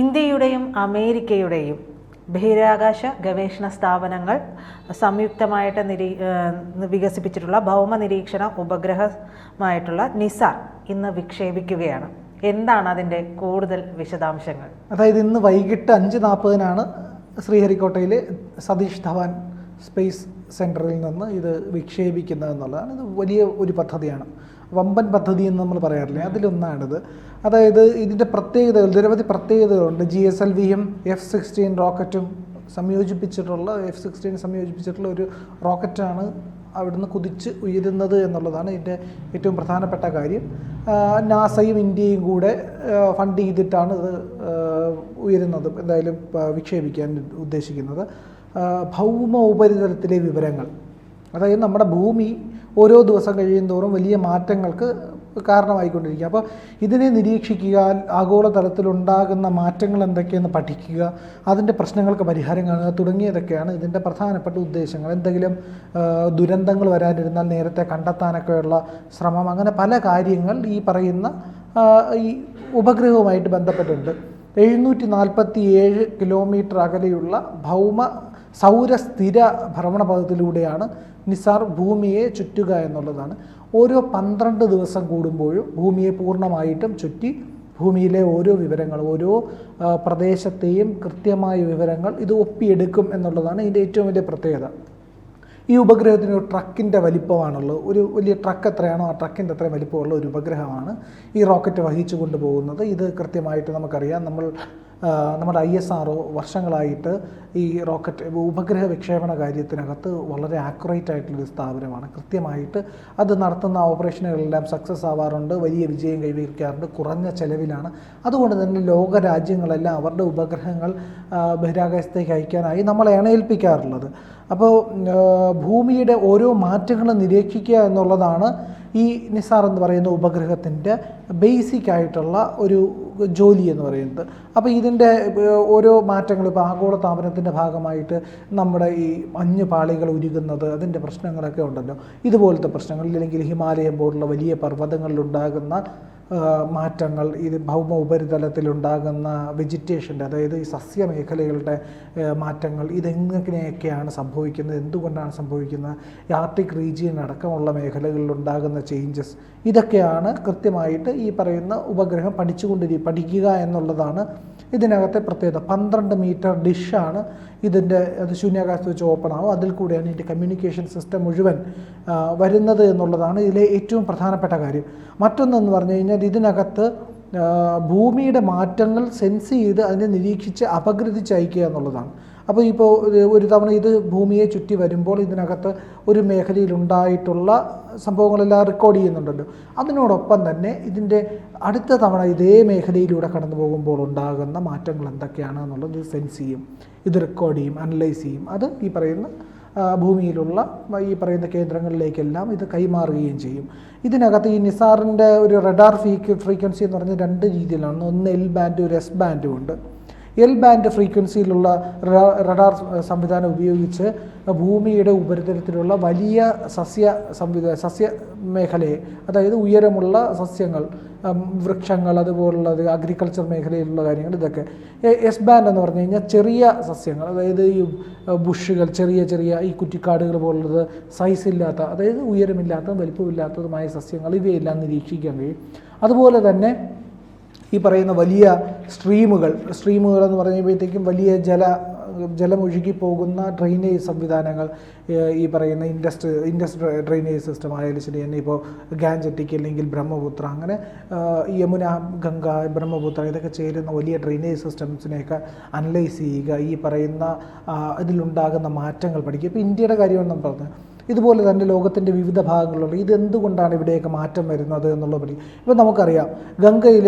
ഇന്ത്യയുടെയും അമേരിക്കയുടെയും ബഹിരാകാശ ഗവേഷണ സ്ഥാപനങ്ങൾ സംയുക്തമായിട്ട് നിരീ വികസിപ്പിച്ചിട്ടുള്ള ഭൗമ നിരീക്ഷണ ഉപഗ്രഹമായിട്ടുള്ള നിസാർ ഇന്ന് വിക്ഷേപിക്കുകയാണ്. എന്താണ് അതിന്റെ കൂടുതൽ വിശദാംശങ്ങൾ? അതായത് ഇന്ന് വൈകിട്ട് അഞ്ച് നാൽപ്പതിനാണ് ശ്രീഹരിക്കോട്ടയിലെ സതീഷ് ധവാൻ സ്പേസ് സെന്ററിൽ നിന്ന് ഇത് വിക്ഷേപിക്കുന്നത് എന്നുള്ളതാണ്. ഇത് വലിയ ഒരു പദ്ധതിയാണ്. വമ്പൻ പദ്ധതി എന്ന് നമ്മൾ പറയാറില്ലേ? അതിലൊന്നാണിത്. അതായത് ഇതിന്റെ പ്രത്യേകതകൾ നിരവധി പ്രത്യേകതകളുണ്ട്. ജി എസ് എൽ വിയും എഫ് സിക്സ്റ്റീൻ റോക്കറ്റും സംയോജിപ്പിച്ചിട്ടുള്ള എഫ് സിക്സ്റ്റീൻ സംയോജിപ്പിച്ചിട്ടുള്ള ഒരു റോക്കറ്റാണ് അവിടുന്ന് കുതിച്ച് ഉയരുന്നത് എന്നുള്ളതാണ് ഇതിന്റെ ഏറ്റവും പ്രധാനപ്പെട്ട കാര്യം. നാസയും ഇന്ത്യയും കൂടെ ഫണ്ട് ചെയ്തിട്ടാണ് ഇത് ഉയരുന്നത് എന്തായാലും വിക്ഷേപിക്കാൻ ഉദ്ദേശിക്കുന്നത്. ഭൗമ ഉപരിതലത്തിലെ വിവരങ്ങൾ. അതായത് നമ്മുടെ ഭൂമി ഓരോ ദിവസം കഴിയും തോറും വലിയ മാറ്റങ്ങൾക്ക് കാരണമായിക്കൊണ്ടിരിക്കുക. അപ്പോൾ ഇതിനെ നിരീക്ഷിക്കുക ആഗോളതലത്തിലുണ്ടാകുന്ന മാറ്റങ്ങൾ എന്തൊക്കെയെന്ന് പഠിക്കുക അതിന്റെ പ്രശ്നങ്ങൾക്ക് പരിഹാരം കാണുക തുടങ്ങിയതൊക്കെയാണ് ഇതിന്റെ പ്രധാനപ്പെട്ട ഉദ്ദേശങ്ങൾ. എന്തെങ്കിലും ദുരന്തങ്ങൾ വരാനിരുന്നാൽ നേരത്തെ കണ്ടെത്താനൊക്കെയുള്ള ശ്രമം അങ്ങനെ പല കാര്യങ്ങൾ ഈ പറയുന്ന ഈ ഉപഗ്രഹവുമായിട്ട് ബന്ധപ്പെട്ടിട്ടുണ്ട് എഴുന്നൂറ്റി നാൽപ്പത്തി ഏഴ് കിലോമീറ്റർ അകലെയുള്ള ഭൗമ സൗരസ്ഥിര ഭ്രമണപഥത്തിലൂടെയാണ് നിസാർ ഭൂമിയെ ചുറ്റുക എന്നുള്ളതാണ്. ഓരോ പന്ത്രണ്ട് ദിവസം കൂടുമ്പോഴും ഭൂമിയെ പൂർണമായിട്ടും ചുറ്റി ഭൂമിയിലെ ഓരോ വിവരങ്ങൾ ഓരോ പ്രദേശത്തെയും കൃത്യമായ വിവരങ്ങൾ ഇത് ഒപ്പിയെടുക്കും എന്നുള്ളതാണ് ഇതിന്റെ ഏറ്റവും വലിയ പ്രത്യേകത. ഈ ഉപഗ്രഹത്തിന് ഒരു ട്രക്കിന്റെ വലിപ്പമാണുള്ളത്. ഒരു വലിയ ട്രക്ക് എത്രയാണോ ആ ട്രക്കിന്റെ അത്രയും വലിപ്പമുള്ള ഒരു ഉപഗ്രഹമാണ് ഈ റോക്കറ്റ് വഹിച്ചു കൊണ്ടുപോകുന്നത് ഇത് കൃത്യമായിട്ട് നമുക്കറിയാം. നമ്മൾ നമ്മുടെ ഐ എസ് ആർ വർഷങ്ങളായിട്ട് ഈ റോക്കറ്റ് ഉപഗ്രഹ വിക്ഷേപണ കാര്യത്തിനകത്ത് വളരെ ആക്യുറേറ്റ് ആയിട്ടുള്ളൊരു സ്ഥാപനമാണ്. കൃത്യമായിട്ട് അത് നടത്തുന്ന ഓപ്പറേഷനുകളെല്ലാം സക്സസ് ആവാറുണ്ട് വലിയ വിജയം കൈവരിക്കാറുണ്ട് കുറഞ്ഞ ചെലവിലാണ്. അതുകൊണ്ട് തന്നെ ലോക രാജ്യങ്ങളെല്ലാം അവരുടെ ഉപഗ്രഹങ്ങൾ ബഹിരാകാശത്തേക്ക് അയക്കാനായി നമ്മളെ ഏൽപ്പിക്കാറുള്ളത് അപ്പോൾ ഭൂമിയുടെ ഓരോ മാറ്റങ്ങളും നിരീക്ഷിക്കുക എന്നുള്ളതാണ് ഈ നിസാർ എന്ന് പറയുന്ന ഉപഗ്രഹത്തിന്റെ ബേസിക് ആയിട്ടുള്ള ഒരു ജോലി എന്ന് പറയുന്നത്. അപ്പോൾ ഇതിന്റെ ഓരോ മാറ്റങ്ങൾ ഇപ്പോൾ ആഗോള താപനത്തിന്റെ ഭാഗമായിട്ട് നമ്മുടെ ഈ മഞ്ഞ് പാളികൾ ഉരുകുന്നത് അതിന്റെ പ്രശ്നങ്ങളൊക്കെ ഉണ്ടല്ലോ. ഇതുപോലത്തെ പ്രശ്നങ്ങൾ അല്ലെങ്കിൽ ഹിമാലയം പോലുള്ള വലിയ പർവതങ്ങളിലുണ്ടാകുന്ന മാറ്റങ്ങൾ ഇത് ഭൗമ ഉപരിതലത്തിലുണ്ടാകുന്ന വെജിറ്റേഷന്റെ അതായത് ഈ സസ്യമേഖലകളുടെ മാറ്റങ്ങൾ ഇതെങ്ങനെയൊക്കെയാണ് സംഭവിക്കുന്നത് എന്തുകൊണ്ടാണ് സംഭവിക്കുന്നത് ആർട്ടിക് റീജിയൻ അടക്കമുള്ള മേഖലകളിൽ ഉണ്ടാകുന്ന ചേഞ്ചസ് ഇതൊക്കെയാണ് കൃത്യമായിട്ട് ഈ പറയുന്ന ഉപഗ്രഹം പഠിച്ചുകൊണ്ടിരി പഠിക്കുക എന്നുള്ളതാണ് ഇതിനകത്തെ പ്രത്യേകത പന്ത്രണ്ട് മീറ്റർ ഡിഷാണ് ഇതിന്റെ അത് ശൂന്യാകാശത്ത് വെച്ച് ഓപ്പൺ ആവും. അതിൽ കൂടെയാണ് ഇതിന്റെ കമ്മ്യൂണിക്കേഷൻ സിസ്റ്റം മുഴുവൻ വരുന്നത് എന്നുള്ളതാണ് ഇതിലെ ഏറ്റവും പ്രധാനപ്പെട്ട കാര്യം. മറ്റൊന്നെന്ന് പറഞ്ഞു കഴിഞ്ഞാൽ ഇതിനകത്ത് ഭൂമിയുടെ മാറ്റങ്ങൾ സെൻസ് ചെയ്ത് അതിനെ നിരീക്ഷിച്ച് അപഗ്രഥിച്ചയക്കുക എന്നുള്ളതാണ്. അപ്പോൾ ഇപ്പോൾ ഒരു- തവണ ഇത് ഭൂമിയെ ചുറ്റി വരുമ്പോൾ ഇതിനകത്ത് ഒരു മേഖലയിൽ ഉണ്ടായിട്ടുള്ള സംഭവങ്ങളെല്ലാം റെക്കോർഡ് ചെയ്യുന്നുണ്ടല്ലോ. അതിനോടൊപ്പം തന്നെ ഇതിന്റെ അടുത്ത തവണ ഇതേ മേഖലയിലൂടെ കടന്നു പോകുമ്പോൾ ഉണ്ടാകുന്ന മാറ്റങ്ങൾ എന്തൊക്കെയാണ് എന്നുള്ളത് സെൻസ് ചെയ്യും. ഇത് റെക്കോർഡ് ചെയ്യും അനലൈസ് ചെയ്യും. അത് ഈ പറയുന്ന ഭൂമിയിലുള്ള ഈ പറയുന്ന കേന്ദ്രങ്ങളിലേക്കെല്ലാം ഇത് കൈമാറുകയും ചെയ്യും. ഇതിനകത്ത് ഈ നിസാറിന്റെ ഒരു റഡാർ ഫ്രീക്വ ഫ്രീക്വൻസി എന്ന് പറഞ്ഞ രണ്ട് രീതിയിലാണ്. ഒന്ന് എൽ ബാൻഡും ഒരു എസ് ബാൻഡും ഉണ്ട്. എൽ ബാൻഡ് ഫ്രീക്വൻസിയിലുള്ള റഡാർ സംവിധാനം ഉപയോഗിച്ച് ഭൂമിയുടെ ഉപരിതലത്തിലുള്ള വലിയ സസ്യ സംവിധാന സസ്യ മേഖലയെ അതായത് ഉയരമുള്ള സസ്യങ്ങൾ വൃക്ഷങ്ങൾ അതുപോലുള്ളത് അഗ്രികൾച്ചർ മേഖലയിലുള്ള കാര്യങ്ങൾ ഇതൊക്കെ. എസ് ബാൻഡ് എന്ന് പറഞ്ഞു കഴിഞ്ഞാൽ ചെറിയ സസ്യങ്ങൾ അതായത് ഈ ബുഷുകൾ ചെറിയ ചെറിയ ഈ കുറ്റിക്കാടുകൾ പോലുള്ളത് സൈസ് ഇല്ലാത്ത അതായത് ഉയരമില്ലാത്തതും വലിപ്പമില്ലാത്തതുമായ സസ്യങ്ങൾ ഇവയെല്ലാം നിരീക്ഷിക്കാൻ കഴിയും. അതുപോലെ തന്നെ ഈ പറയുന്ന വലിയ സ്ട്രീമുകൾ സ്ട്രീമുകൾ എന്ന് പറയുമ്പോഴത്തേക്കും വലിയ ജല ജലമൊഴുകി പോകുന്ന ഡ്രെയിനേജ് സംവിധാനങ്ങൾ ഈ പറയുന്ന ഇൻഡസ്ട്രി ഇൻഡസ്ട്രി ഡ്രെയിനേജ് സിസ്റ്റം ആയാലും ശരി തന്നെ ഇപ്പോൾ ഗാൻജറ്റിക് അല്ലെങ്കിൽ ബ്രഹ്മപുത്ര അങ്ങനെ യമുന ഗംഗ ബ്രഹ്മപുത്ര ഇതൊക്കെ ചേരുന്ന വലിയ ഡ്രെയിനേജ് സിസ്റ്റംസിനെയൊക്കെ അനലൈസ് ചെയ്യുക ഈ പറയുന്ന ഇതിലുണ്ടാകുന്ന മാറ്റങ്ങൾ പഠിക്കുക. ഇപ്പോൾ ഇന്ത്യയുടെ കാര്യമാണ് നമ്മൾ പറഞ്ഞത് ഇതുപോലെ തന്നെ ലോകത്തിന്റെ വിവിധ ഭാഗങ്ങളിലുള്ള ഇതെന്തുകൊണ്ടാണ് ഇവിടെയൊക്കെ മാറ്റം വരുന്നത് എന്നുള്ള പടി നമുക്കറിയാം ഗംഗയിൽ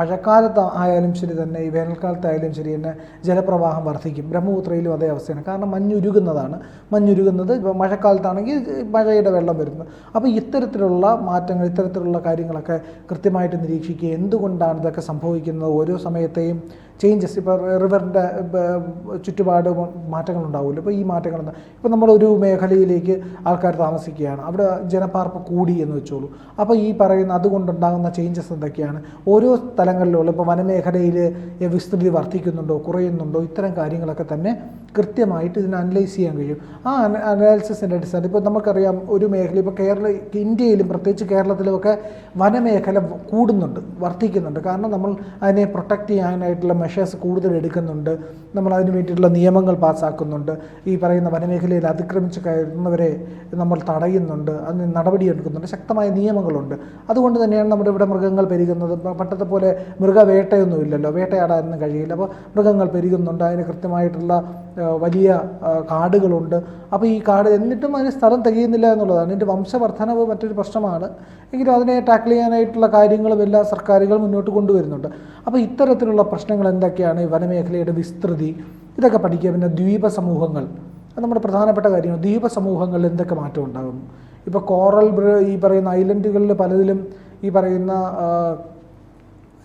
മഴക്കാലത്ത് ആയാലും ശരി തന്നെ ഈ വേനൽക്കാലത്തായാലും ശരി തന്നെ ജലപ്രവാഹം വർദ്ധിക്കും. ബ്രഹ്മപുത്രയിലും അതേ അവസ്ഥയാണ്. കാരണം മഞ്ഞുരുകുന്നതാണ്. മഞ്ഞുരുകുന്നത് ഇപ്പോൾ മഴക്കാലത്താണെങ്കിൽ മഴയുടെ വെള്ളം വരുന്നത്. അപ്പോൾ ഇത്തരത്തിലുള്ള മാറ്റങ്ങൾ ഇത്തരത്തിലുള്ള കാര്യങ്ങളൊക്കെ കൃത്യമായിട്ട് നിരീക്ഷിക്കുക. എന്തുകൊണ്ടാണ് ഇതൊക്കെ സംഭവിക്കുന്നത്? ഓരോ സമയത്തെയും ചേഞ്ചസ് ഇപ്പോൾ റിവറിന്റെ ചുറ്റുപാട് മാറ്റങ്ങൾ ഉണ്ടാവില്ല ഇപ്പോൾ ഈ മാറ്റങ്ങൾ ഇപ്പോൾ നമ്മളൊരു മേഖലയിലേക്ക് ആൾക്കാർ താമസിക്കുകയാണ്. അവിടെ ജനപ്പാർപ്പ് കൂടി എന്ന് വെച്ചോളൂ. അപ്പോൾ ഈ പറയുന്ന അതുകൊണ്ടുണ്ടാകുന്ന ചേഞ്ചസ് എന്തൊക്കെയാണ്? ഓരോ സ്ഥലങ്ങളിലുള്ള ഇപ്പോൾ വനമേഖലയിൽ വിസ്തൃതി വർദ്ധിക്കുന്നുണ്ടോ കുറയുന്നുണ്ടോ? ഇത്തരം കാര്യങ്ങളൊക്കെ തന്നെ കൃത്യമായിട്ട് ഇതിനെ അനലൈസ് ചെയ്യാൻ കഴിയും. ആ അനാലിസിസിന്റെ അടിസ്ഥാനത്തിൽ ഇപ്പോൾ നമുക്കറിയാം ഒരു മേഖല ഇപ്പോൾ കേരള ഇന്ത്യയിലും പ്രത്യേകിച്ച് കേരളത്തിലുമൊക്കെ വനമേഖല കൂടുന്നുണ്ട് വർദ്ധിക്കുന്നുണ്ട്. കാരണം നമ്മൾ അതിനെ പ്രൊട്ടക്റ്റ് ചെയ്യാനായിട്ടുള്ള മെഷേഴ്സ് കൂടുതൽ എടുക്കുന്നുണ്ട്. നമ്മൾ അതിന് വേണ്ടിയിട്ടുള്ള നിയമങ്ങൾ പാസ്സാക്കുന്നുണ്ട് ഈ പറയുന്ന വനമേഖലയിൽ അതിക്രമിച്ച് കയറുന്നവരെ നമ്മൾ തടയുന്നുണ്ട്. അതിന് നടപടിയെടുക്കുന്നുണ്ട് ശക്തമായ നിയമങ്ങളുണ്ട്. അതുകൊണ്ട് തന്നെയാണ് നമ്മുടെ ഇവിടെ മൃഗങ്ങൾ പെരുകുന്നത്. പട്ടത്തെ പോലെ മൃഗവേട്ടയൊന്നും ഇല്ലല്ലോ. വേട്ടയാടാനൊന്നും കഴിയില്ല. അപ്പോൾ മൃഗങ്ങൾ പെരുകുന്നുണ്ട്. അതിന് കൃത്യമായിട്ടുള്ള വലിയ കാടുകളുണ്ട്. അപ്പോൾ ഈ കാട് എന്നിട്ടും അതിന് സ്ഥലം തികയുന്നില്ല എന്നുള്ളതാണ്. ഇതിന്റെ വംശവർദ്ധനവ് മറ്റൊരു പ്രശ്നമാണ്. എങ്കിലും അതിനെ ടാക്കിൾ ചെയ്യാനായിട്ടുള്ള കാര്യങ്ങളും എല്ലാ സർക്കാരുകൾ മുന്നോട്ട് കൊണ്ടുവരുന്നുണ്ട്. അപ്പോൾ ഇത്തരത്തിലുള്ള പ്രശ്നങ്ങൾ എന്തൊക്കെയാണ്? ഈ വനമേഖലയുടെ വിസ്തൃതി ഇതൊക്കെ പഠിക്കുക. പിന്നെ ദ്വീപ സമൂഹങ്ങൾ. അത് നമ്മുടെ പ്രധാനപ്പെട്ട കാര്യമാണ്. ദ്വീപ സമൂഹങ്ങളിൽ എന്തൊക്കെ മാറ്റം ഉണ്ടാകുന്നു? ഇപ്പോൾ കോറൽ ഈ പറയുന്ന ഐലൻഡുകളിൽ പലതിലും ഈ പറയുന്ന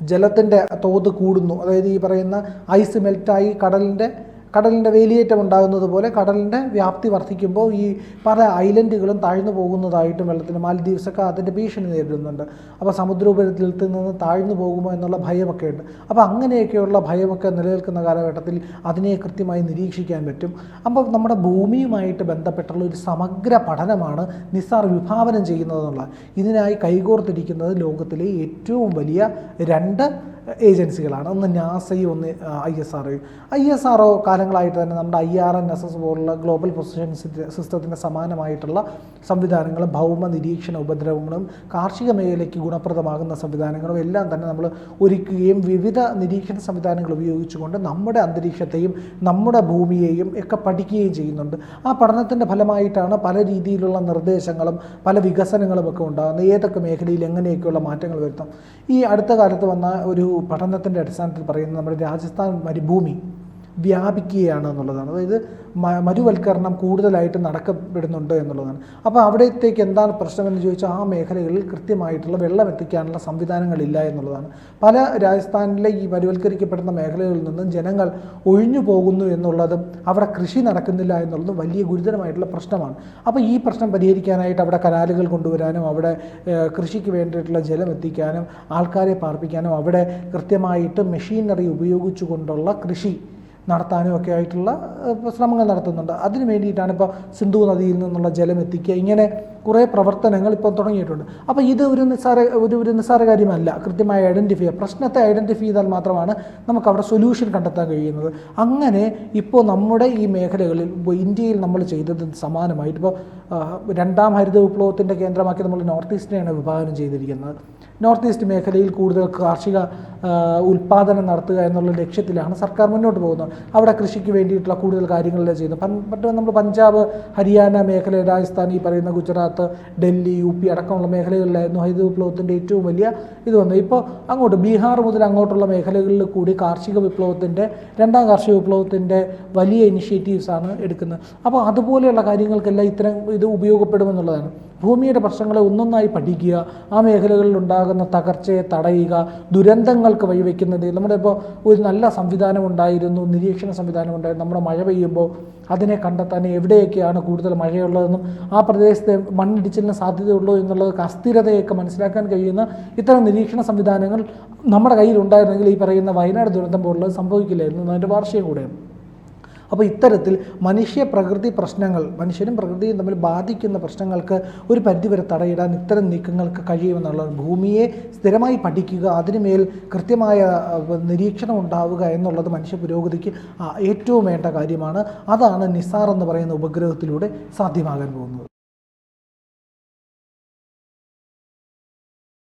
ജലത്തിന്റെ തോത് കൂടുന്നു. അതായത് ഈ പറയുന്ന ഐസ് മെൽറ്റായി കടലിന്റെ കടലിന്റെ വേലിയേറ്റം ഉണ്ടാകുന്നത് പോലെ കടലിന്റെ വ്യാപ്തി വർദ്ധിക്കുമ്പോൾ ഈ പല ഐലൻഡുകളും താഴ്ന്നു പോകുന്നതായിട്ടും വെള്ളത്തിന് മാലദ്വീപ്സൊക്കെ അതിന്റെ ഭീഷണി നേരിടുന്നുണ്ട്. അപ്പോൾ സമുദ്രോപരിതലത്തിൽ നിന്ന് താഴ്ന്നു പോകുമോ എന്നുള്ള ഭയമൊക്കെ ഉണ്ട്. അപ്പോൾ അങ്ങനെയൊക്കെയുള്ള ഭയമൊക്കെ നിലനിൽക്കുന്ന കാലഘട്ടത്തിൽ അതിനെ കൃത്യമായി നിരീക്ഷിക്കാൻ പറ്റും. അപ്പോൾ നമ്മുടെ ഭൂമിയുമായിട്ട് ബന്ധപ്പെട്ടുള്ള ഒരു സമഗ്ര പഠനമാണ് നിസാർ വിഭാവനം ചെയ്യുന്നതെന്നുള്ളത് ഇതിനായി കൈകോർത്തിരിക്കുന്നത് ലോകത്തിലെ ഏറ്റവും വലിയ രണ്ട് ഏജൻസികളാണ്. ഒന്ന് നാസയും ഒന്ന് ഐ എസ് ആർഒയും ഐ. എസ് ആർ കാലങ്ങളായിട്ട് തന്നെ നമ്മുടെ I R N S S പോലുള്ള ഗ്ലോബൽ പൊസിഷൻ സിസ്റ്റത്തിന് സമാനമായിട്ടുള്ള സംവിധാനങ്ങളും ഭൗമ നിരീക്ഷണ ഉപദ്രവങ്ങളും കാർഷിക മേഖലയ്ക്ക് ഗുണപ്രദമാകുന്ന സംവിധാനങ്ങളും എല്ലാം തന്നെ നമ്മൾ ഒരുക്കുകയും വിവിധ നിരീക്ഷണ സംവിധാനങ്ങൾ ഉപയോഗിച്ചുകൊണ്ട് നമ്മുടെ അന്തരീക്ഷത്തെയും നമ്മുടെ ഭൂമിയെയും ഒക്കെ പഠിക്കുകയും ചെയ്യുന്നുണ്ട്. ആ പഠനത്തിന്റെ ഫലമായിട്ടാണ് പല രീതിയിലുള്ള നിർദ്ദേശങ്ങളും പല വികസനങ്ങളും ഒക്കെ ഉണ്ടാകുന്നത്. ഏതൊക്കെ മേഖലയിൽ എങ്ങനെയൊക്കെയുള്ള മാറ്റങ്ങൾ വരുത്തും. ഈ അടുത്ത കാലത്ത് വന്ന ഒരു പഠനത്തിന്റെ അടിസ്ഥാനത്തിൽ പറയുന്നത് നമ്മുടെ രാജസ്ഥാൻ മരുഭൂമി. വ്യാപിക്കുകയാണ് എന്നുള്ളതാണ് അതായത് മരുവൽക്കരണം കൂടുതലായിട്ട് നടക്കപ്പെടുന്നുണ്ട് എന്നുള്ളതാണ്. അപ്പോൾ അവിടത്തേക്ക് എന്താണ് പ്രശ്നമെന്ന് ചോദിച്ചാൽ ആ മേഖലകളിൽ കൃത്യമായിട്ടുള്ള വെള്ളം എത്തിക്കാനുള്ള സംവിധാനങ്ങളില്ല എന്നുള്ളതാണ്. പല രാജസ്ഥാനിലെ ഈ മരുവൽക്കരിക്കപ്പെടുന്ന മേഖലകളിൽ നിന്നും ജനങ്ങൾ ഒഴിഞ്ഞു പോകുന്നു എന്നുള്ളതും അവിടെ കൃഷി നടക്കുന്നില്ല എന്നുള്ളതും വലിയ ഗുരുതരമായിട്ടുള്ള പ്രശ്നമാണ്. അപ്പോൾ ഈ പ്രശ്നം പരിഹരിക്കാനായിട്ട് അവിടെ കനാലുകൾ കൊണ്ടുവരാനും അവിടെ കൃഷിക്ക് വേണ്ടിയിട്ടുള്ള ജലം എത്തിക്കാനും ആൾക്കാരെ പാർപ്പിക്കാനും അവിടെ കൃത്യമായിട്ട് മെഷീനറി ഉപയോഗിച്ചുകൊണ്ടുള്ള കൃഷി നടത്താനും ഒക്കെ ആയിട്ടുള്ള ശ്രമങ്ങൾ നടത്തുന്നുണ്ട്. അതിന് വേണ്ടിയിട്ടാണ് ഇപ്പോൾ സിന്ധു നദിയിൽ നിന്നുള്ള ജലം എത്തിക്കുക. ഇങ്ങനെ കുറേ പ്രവർത്തനങ്ങൾ ഇപ്പം തുടങ്ങിയിട്ടുണ്ട്. അപ്പോൾ ഇത് ഒരു നിസ്സാര ഒരു ഒരു നിസ്സാര കാര്യമല്ല. കൃത്യമായി ഐഡന്റിഫൈ ചെയ്യുക. പ്രശ്നത്തെ ഐഡന്റിഫൈ ചെയ്താൽ മാത്രമാണ് നമുക്ക് അവിടെ സൊല്യൂഷൻ കണ്ടെത്താൻ കഴിയുന്നത്. അങ്ങനെ ഇപ്പോൾ നമ്മുടെ ഈ മേഖലകളിൽ ഇന്ത്യയിൽ നമ്മൾ ചെയ്തത് സമാനമായിട്ട് ഇപ്പോൾ രണ്ടാം ഹരിത വിപ്ലവത്തിന്റെ കേന്ദ്രമാക്കി നമ്മൾ നോർത്ത് ഈസ്റ്റിനെയാണ് വിഭാവനം ചെയ്തിരിക്കുന്നത്. നോർത്ത് ഈസ്റ്റ് മേഖലയിൽ കൂടുതൽ കാർഷിക ഉൽപ്പാദനം നടത്തുക എന്നുള്ള ലക്ഷ്യത്തിലാണ് സർക്കാർ മുന്നോട്ട് പോകുന്നത്. അവിടെ കൃഷിക്ക് വേണ്ടിയിട്ടുള്ള കൂടുതൽ കാര്യങ്ങളെല്ലാം ചെയ്യുന്നത്. പണ്ട് നമ്മൾ പഞ്ചാബ് ഹരിയാന മേഖല രാജസ്ഥാൻ ഈ പറയുന്ന ഗുജറാത്ത് ഡൽഹി യു പി അടക്കമുള്ള മേഖലകളിലായിരുന്നു ഹരിത വിപ്ലവത്തിന്റെ ഏറ്റവും വലിയ ഇത് വന്നത്. ഇപ്പോൾ അങ്ങോട്ട് ബീഹാർ മുതൽ അങ്ങോട്ടുള്ള മേഖലകളിൽ കൂടി കാർഷിക വിപ്ലവത്തിന്റെ രണ്ടാം കാർഷിക വിപ്ലവത്തിന്റെ വലിയ ഇനിഷ്യേറ്റീവ്സാണ് എടുക്കുന്നത്. അപ്പോൾ അതുപോലെയുള്ള കാര്യങ്ങൾക്കെല്ലാം ഇത്തരം ഇത് ഉപയോഗപ്പെടുമെന്നുള്ളതാണ്. ഭൂമിയുടെ പ്രശ്നങ്ങളെ ഒന്നൊന്നായി പഠിക്കുക ആ മേഖലകളിൽ ഉണ്ടാകുന്ന തകർച്ചയെ തടയുക ദുരന്തങ്ങൾക്ക് വഴിവെക്കുന്നത്. നമ്മുടെ ഇപ്പോൾ ഒരു നല്ല സംവിധാനം ഉണ്ടായിരുന്നു നിരീക്ഷണ സംവിധാനം ഉണ്ടായിരുന്നു. നമ്മുടെ മഴ പെയ്യുമ്പോൾ അതിനെ കണ്ടെത്താൻ എവിടെയൊക്കെയാണ് കൂടുതൽ മഴയുള്ളതെന്നും ആ പ്രദേശത്തെ മണ്ണിടിച്ചിലിന് സാധ്യതയുള്ളൂ എന്നുള്ളത് അസ്ഥിരതയൊക്കെ മനസ്സിലാക്കാൻ കഴിയുന്ന ഇത്തരം നിരീക്ഷണ സംവിധാനങ്ങൾ നമ്മുടെ കയ്യിൽ ഉണ്ടായിരുന്നെങ്കിൽ ഈ പറയുന്ന വയനാട് ദുരന്തം പോലുള്ളത് സംഭവിക്കില്ലായിരുന്നു. എന്നതിന്റെ വാർഷികം കൂടെയാണ്. അപ്പോൾ ഇത്തരത്തിൽ മനുഷ്യ പ്രകൃതി പ്രശ്നങ്ങൾ മനുഷ്യനും പ്രകൃതിയും തമ്മിൽ ബാധിക്കുന്ന പ്രശ്നങ്ങൾക്ക് ഒരു പരിധിവരെ തടയിടാൻ ഇത്തരം നീക്കങ്ങൾക്ക് കഴിയുമെന്നുള്ള ഭൂമിയെ സ്ഥിരമായി പഠിക്കുക അതിനുമേൽ കൃത്യമായ നിരീക്ഷണം ഉണ്ടാവുക എന്നുള്ളത് മനുഷ്യ പുരോഗതിക്ക് ഏറ്റവും വേണ്ട കാര്യമാണ്. അതാണ് നിസാർ എന്ന് പറയുന്ന ഉപഗ്രഹത്തിലൂടെ സാധ്യമാകാൻ പോകുന്നത്.